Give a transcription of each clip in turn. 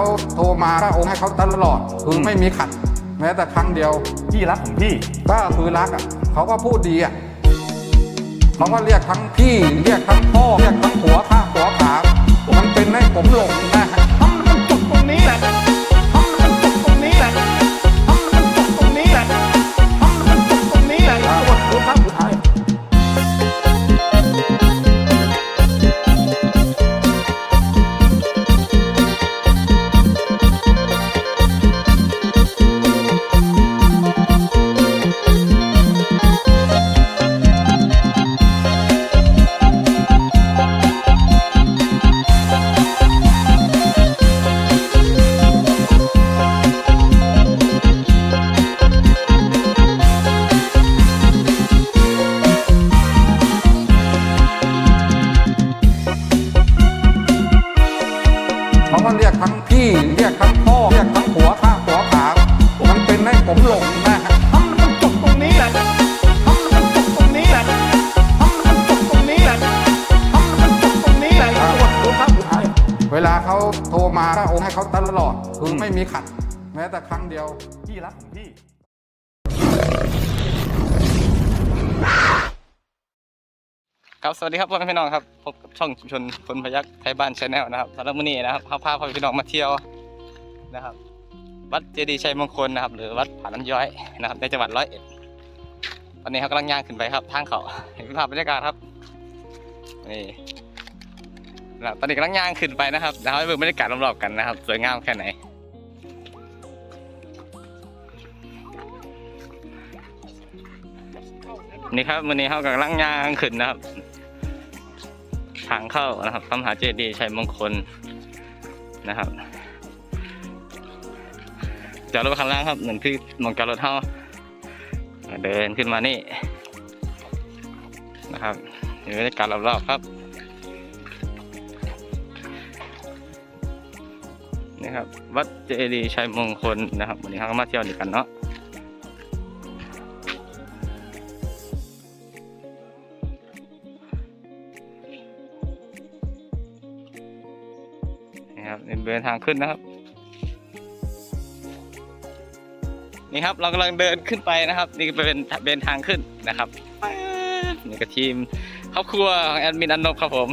เขาโทรมาก็โอนให้เขาตลอดคือไม่มีขัด แม้แต่ครั้งเดียวพี่รักของพี่ก็คือรักอะเขาก็พูดดีอะเขาก็เรียกทั้งพี่ เรียกทั้งพ่อเรียกทั้งหัวข้าหัวขามันเป็นให้ผมหลงนะ ก็เรียกทั้งพี่ เรียกทั้งพ่อ เรียกทั้งหัวข้าหัวขามันเป็นให้ผมหลงนะฮะทำมันจบตรงนี้แหละทำมันจบตรงนี้แหละทำมันจบตรงนี้แหละทำมันจบตรงนี้แหละหมดรู้ครับสุดท้ายเวลาเขาโทรมาก็โอนให้เขาตลอดคือไม่มีขัด แม้แต่ครั้งเดียวพี่รัก ครับสวัสดีครับพ่อแม่พี่น้องครับพบกับช่องชุมชนคนพยักไทยบ้านชาแนลนะครับสำหรับมื้อนี้นะครับพาพาพ่อแม่พี่น้องมาเที่ยวนะครับ วัดเจดีย์ชัยมงคลนะครับ หรือวัดผาน้ำย้อยนะครับ ในจังหวัดร้อยเอ็ดตอนนี้เขากำลังย่างขึ้นไปครับทางเขาเห็นภาพบรรยากาศครับนี่นะตอนนี้กำลังย่างขึ้นไปนะครับเดี๋ยวเราไปเบิ่งบรรยากาศรอบๆกันนะครับ สวยงามแค่ไหนนี่ครับวันนี้เขากำลังย่างขึ้นนะครับ ทางเข้านะครับพระมหาเจดีย์ชัยมงคลนะครับจอดรถคันล่างครับเหมือนที่มองจอดรถเท่าเดินขึ้นมานี่นะครับนี่บรรยากาศรอบๆครับนี่ครับวัดเจดีย์ชัยมงคลนะครับวันนี้เขาก็มาเที่ยวด้วยกันเนาะ รับเป็นเดินทางขึ้นนะครับ นี่ครับเรากำลังเดินขึ้นไปนะครับ นี่ก็เป็นเป็นทางขึ้นนะครับนี่ก็ทีมครอบครัวของแอดมินอันนบครับผม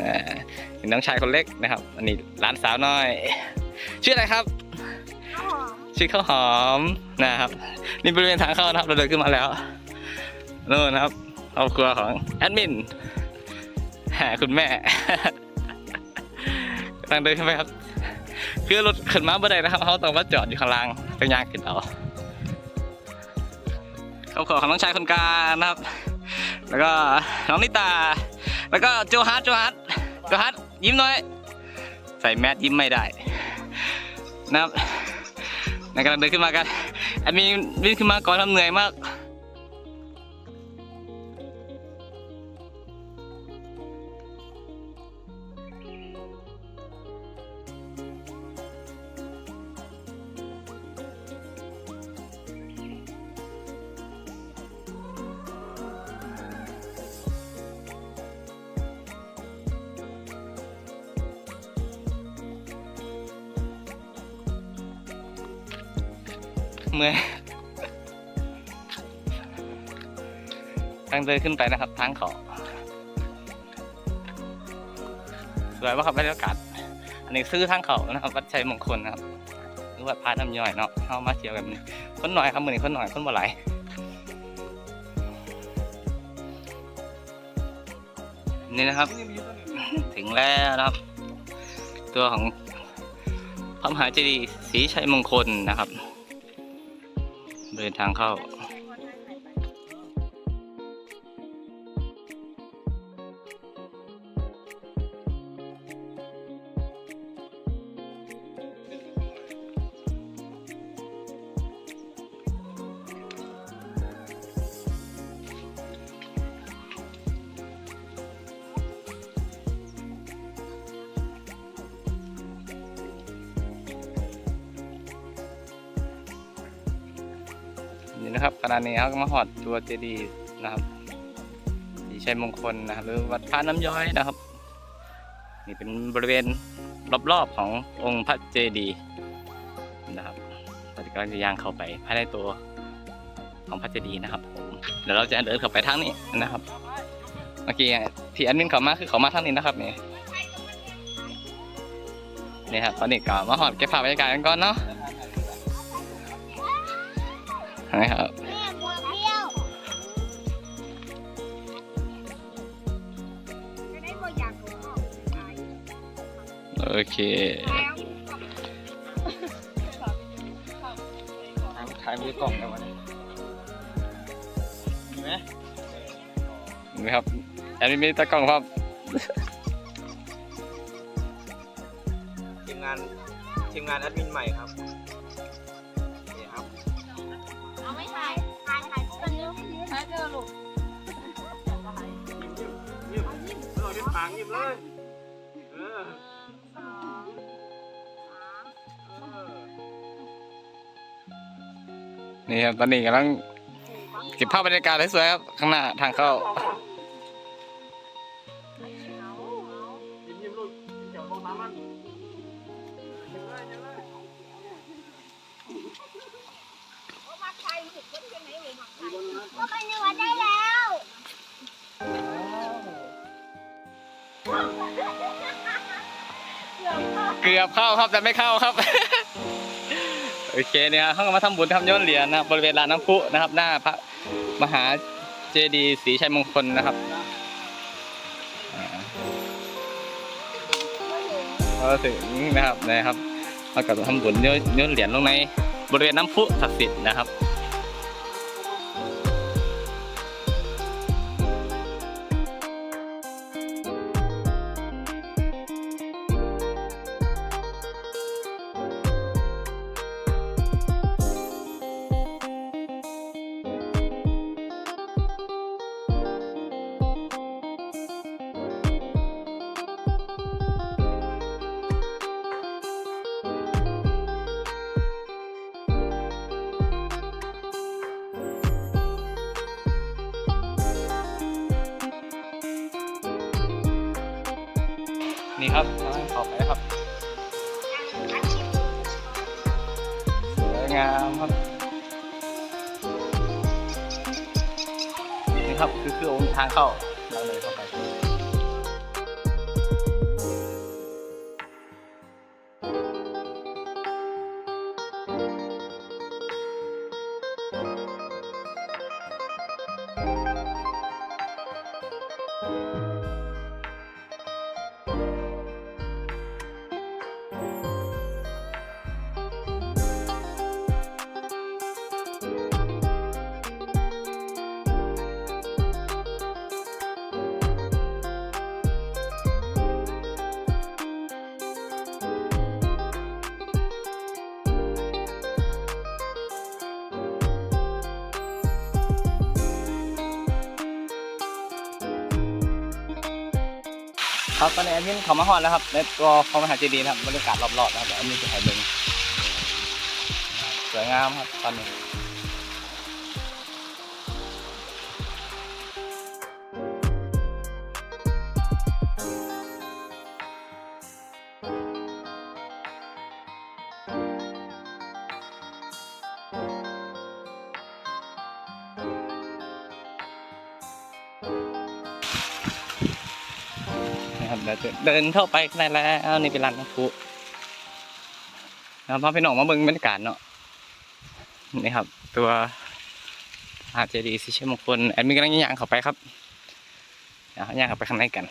อ่านี่น้องชายคนเล็กนะครับ อันนี้หลานสาวน้อย ชื่ออะไรครับชื่อข้าวหอมนะครับ นี่บริเวณทางเข้านะครับ เราเดินขึ้นมาแล้วโน่นนะครับครอบครัวของแอดมินแหมคุณแม่ กำลังเดินขึ้นไปครับ คือรถขึ้นมาบ่ได้นะครับเขาต้องมาจอดอยู่ข้างล่างต้องยางขึ้นเอาครอบครัวของน้องชายคนกลางนะครับ แล้วก็น้องนิตา แล้วก็โจฮัทโจฮัทโจฮัทยิ้มหน่อย ใส่แมสยิ้มไม่ได้ นะครับในกำลังเดินขึ้นมากันอันมีวิ่งขึ้นมาก่อนทำเหนื่อยมาก เมื่อทางเดินขึ้นไปนะครับ ทางเขาสวยว่าครับบรรยากาศอันนี้ซื้อทางเขานะครับ วัดชัยมงคลนะครับหรือว่าพาทำย่อยเนาะเข้ามาเที่ยวแบบนี้คนหน่อยครับมือนี้คนหน่อยคนบ่หลนี่นะครับ ถึงแล้วนะครับ ตัวของพระมหาเจดีย์ศรีชัยมงคลนะครับ เดินทางเข้า นะครับขณะนี้เขาก็มาหอดตัวเจดีย์นะครับสีชัยมงคลนะครับหรือวัดพระน้ำย้อยนะครับ นี่เป็นบริเวณรอบๆขององค์พระเจดีย์นะครับเราจะกำลังจะย่างเข้าไปภายในตัวของพระเจดีย์นะครับผมเดี๋ยวเราจะเดินเข้าไปทางนี้นะครับเมื่อกี้ที่แอดมินเขามาคือเขามาทางนี้นะครับนี่นี่ครับตอนนี้ก็มาหอดเก็บภาพบรรยากาศกันก่อนเนาะ นะครับแม่บัวเที่ยวจะได้บัวอยากรู้ออกตายโอเคแล้วถ่ายมือกล่องกันวะเนี่ยมีไหมมีครับแอดมินมีตะกล้องครับทีมงานทีมงานแอดมินใหม่ครับางยิ้มเลย เออสองสามเออนี่ครับตอนนี้กำลังเก็บภาพบรรยากาศให้สวยครับข้างหน้าทางเข้า เอาเอายิ้มยิ้มลูกยิ้มเกี่ยวกับน้ำมันยิ้มเลยยิ้มเลยเอามาถ่ายรูปคนที่ไหนเลยมาถ่ายก็ไปในวัดได้แล้ว เกือบเข้าครับแต่ไม่เข้าครับ โอเคเนี่ยครับเขาก็มาทำบุญทำย้อนเหรียญนะครับ บริเวณลานน้ำพุนะครับ หน้าพระมหาเจดีย์ศรีชัยมงคลนะครับอ่าถึงนะครับนะครับเรากลับทำบุญย้อนย้อนเหรียญลงในบริเวณน้ำพุศักดิ์สิทธิ์นะครับ ครับขอบไปครับสวยงามครับนี่ครับคือคือองค์ทางเข้า ครับตอนนี้แอดมินเขามาฮอดแล้วครับในตัวของมหาเจดีย์นะครับบรรยากาศรอบๆนะครับเดี๋ยวแอดมินจะถ่ายเบิ่งสวยงามครับตอนนี้ นะครับเดี๋ยวจะเดินเข้าไปข้างในแล้วนี่เป็นร้านน้ำพุนะครับพาพี่น้องมาเบิ่งบรรยากาศเนาะนี่ครับ ตัวอาเจดีสิเชมงคลแอดมินกำลังย่างเข้าไปครับย่างเข้าไปข้างในกัน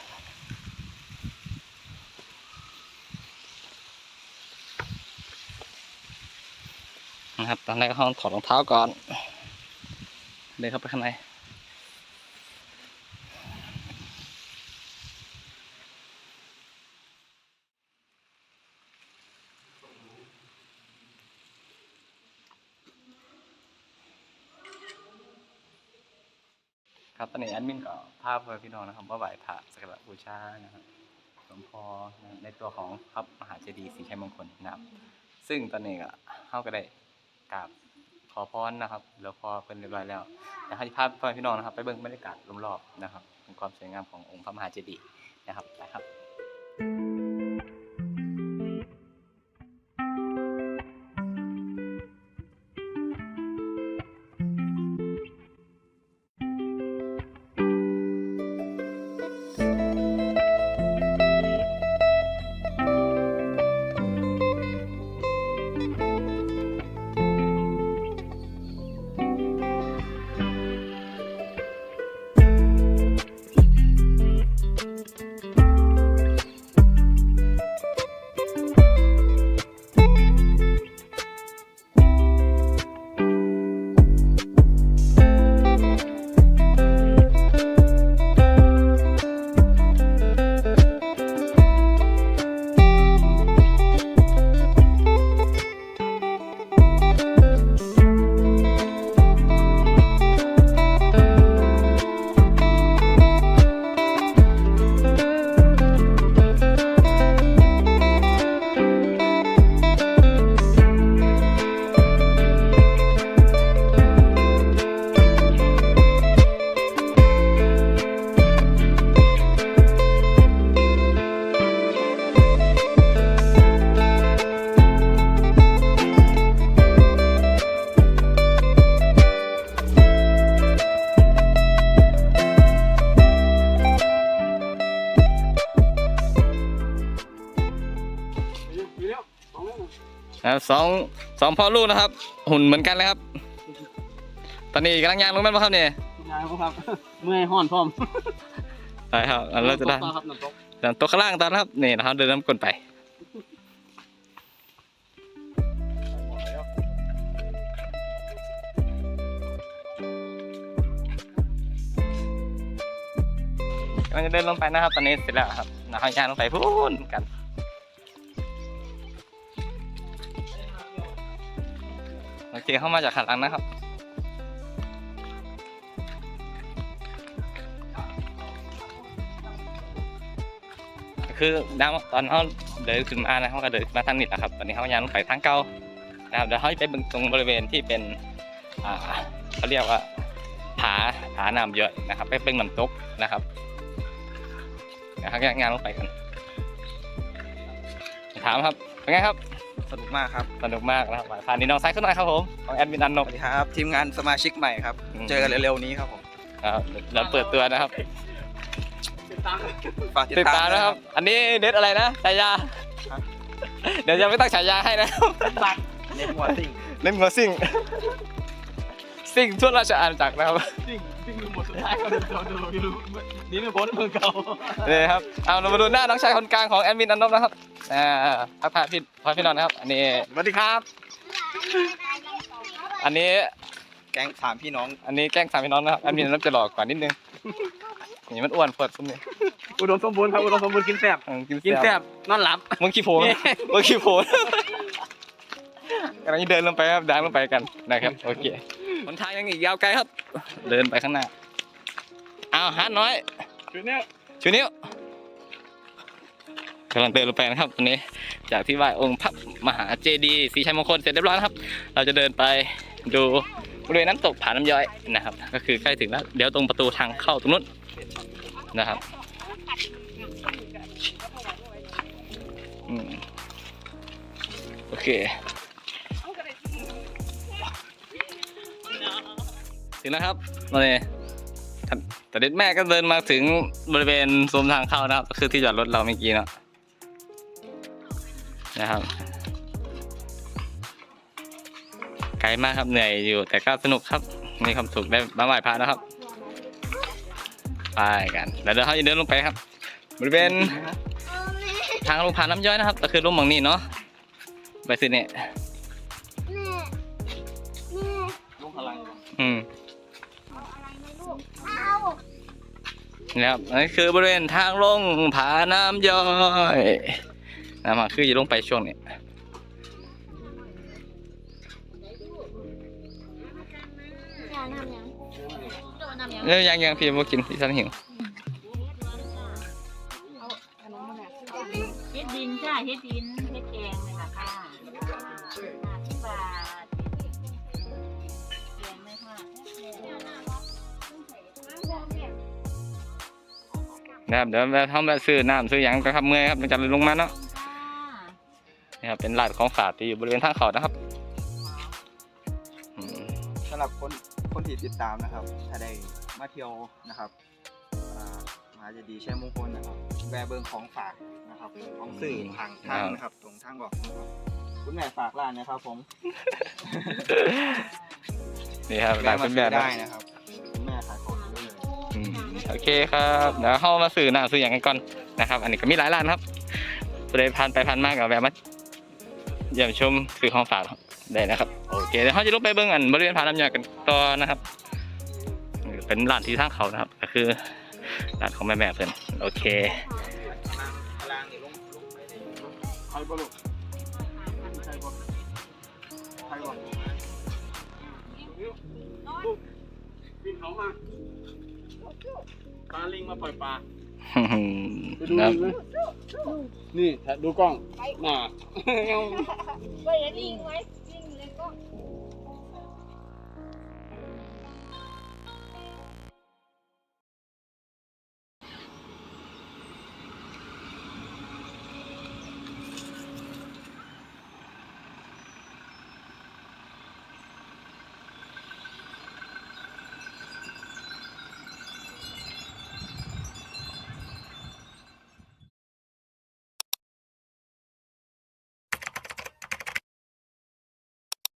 นะครับตอนแรกก็ต้องถอดรองเท้าก่อนเดินเข้าไปข้างใน ครับตอนนี้แอด มินก็ภาพเพื่อพี่น้องนะครับว่าไหวพระสักการะบูชานะครับหลวงพ่อนะในตัวของพระมหาเจดีย์ศรีชัยมงคลนะครับ ซึ่งตอนนี้ก็เข้าก็ได้กราบขอพรนะครับแล้วพอเป็นเรียบร้อยแล้วอยากให้ภาพเพื่อนพี่น้องนะครับ ไปเบิ่งบรรยากาศรอบๆนะครับถึงความสวยงามขององค์พระมหาเจดีย์นะครับนะครับ นะครับสองสองพ่อลูกนะครับ หุ่นเหมือนกันเลยครับ ตอนนี้กำลังย่างลงแม่นบ่ครับเนี่ยยายครับ เมื่อยห้อนพร้อมไปครับอันเราจะได้ครับน้ำตกเดินตัวข้างล่างตอนนะครับนี่นะครับเดินน้ำกลนไปกำลังจะเดินลงไปนะครับ ตอนนี้เสร็จแล้วครับนะครับย่างลงไปพูนกัน เคเข้ามาจากขันหลังนะครับ คือดาวตอนเขาเดินขึ้นมานะเขาก็เดินมาทางนี้แหละครับ ตอนนี้เขายังไปทางเก่านะครับเดี๋ยวเขาจะไปเบิ่งตรงบริเวณที่เป็นอ่าเขาเรียกว่าผาผาน้ำเยอะนะครับ ไปเป็นน้ำตกนะครับนะครับงานลงไปกัน ถามครับเป็นไงครับ สนุกมากครับสนุกมากนะครับผ่านนี้น้องไซค์ขึ้นหน่อยครับผมของแอดมินอันนสบวัสดีครับ ทีมงานสมาชิกใหม่ครับอืมเจอกันเร็วๆนี้ครับผมครับเราเปิดตัวนะครับฝากติดติดตาตามมด้วยนะครับ อันนี้เด็ดอะไรนะฉายาครับเดี๋ยวจะไม่ตั้งฉายาให้นะครับ เน็ตหัวซิ่ง เล่นหัวซิ่ง ซิ่งทั่วราชอาณาจักรนะครับสิ่งสิ่งหมดสุดท้ายก็เดินดูดูนี่ไม่พ้นเมืองเก่านี่ครับเอาเรามาดูหน้าน้องชายคนกลางของแอดมินอันนบนะครับอ่าทักทายพี่พ่อพี่นอนนะครับอันนี้สวัสดีครับ อันนี้แก๊งสามพี่น้อง อันนี้แกล้งสามพี่น้องนะครับแอดมินอันนบจะหลอกกว่านิดนึงนี่มันอ้วนปวดซุ้มนี่อุดมสมบูรณ์ครับอุดมสมบูรณ์กินแซ่บเออกินกินแซ่แซ่บบนอนหลับมึงขี้โผล่มึงขี้โผล่กำลังจะเดินลงไปครับดังลงไปกันนะครับโอเค หนทางยังอีกยาวไกลครับ เดินไปข้างหน้าเอาวฮันน้อยคือเนี่ยชูนิ้วกำลังเดินลงไปนะครับตอนนี้ จากที่ไหว้องค์พระมหาเจดีย์ศรีชัยมงคลเสร็จเรียบร้อยแล้วครับ เราจะเดินไปดูบริเวณน้ำตกผาน้ำย้อยนะครับ ก็คือใกล้ถึงแล้ว เดี๋ยวตรงประตูทางเข้าตรงนู้นนะครับอืมโอเค ถึงแล้วครับตอนนี้แต่เด็ดแม่ก็เดินมาถึงบริเวณซุ้มทางเข้านะครับก็คือที่จอดรถเราเมื่อกี้เนาะนะครับไกลมากครับเหนื่อยอยู่ แต่ก็สนุกครับมีความสุขได้มาไหว้พระนะครับไปกันแล้วเดี๋ยวเขาจะเดินลงไปครับ บริเวณทางลงผาน้ำย้อยนะครับก็คือร่มหมองนี่เนาะไปสิเนี่ยแม่แม่ลุงพลังอืม นะครับอันนี้คือบริเวณทางลงผาน้ำย้อยนะครับคือจะลงไปช่วงนี้อย่าทำยังโดนทำยังเอ้ยยังยังพี่มากินพี่ฉันหิวเฮ็ดดินจ้าเฮ็ดดิน นะครับเดี๋ยวเราทำแบบซื้อน้ำซื้อหยังก็ครับเมื่อยครับมันจะลงมาเนาะค่ะนี่ครับเป็นร้านของฝากที่อยู่บริเวณทางเขานะครับอืมสำหรับคนคนที่ติดตามนะครับ ถ้าได้มาเที่ยวนะครับอ่ามหาเจดีย์ชัยมงคลนะครับแวะเบิงของฝากนะครับของสื่อทางทางนะครับ ตรงทางบอกนะครับคุณแม่ฝากร้านนะครับผมนี่ครับร้านคุณแม่ซื้อนะได้นะครับ โอเคครับเดี๋ยวเข้ามาซื้อน้ำซื้อหยังกันก่อนนะครับ อันนี้ก็มีหลายร้านครับผู้ใดผ่านไปผ่านมากับแวะมาเยี่ยมชมซื้อของฝากได้นะครับโอเคเดี๋ยวเขาจะลงไปเบิ้งอันบริเวณผานลำยากันต่อนะครับ เป็นร้านที่ทางเขานะครับ ก็คือร้านของแม่แม่เพื่อนโอเคใครบ่ลูกใครบ่ใครบ่บินเขามา ปลาลิงมาปล่อยปลาไปดูครับเลยนี่ดูกล้องน่ะไปเห็นยิงไว้ยิงเลยก็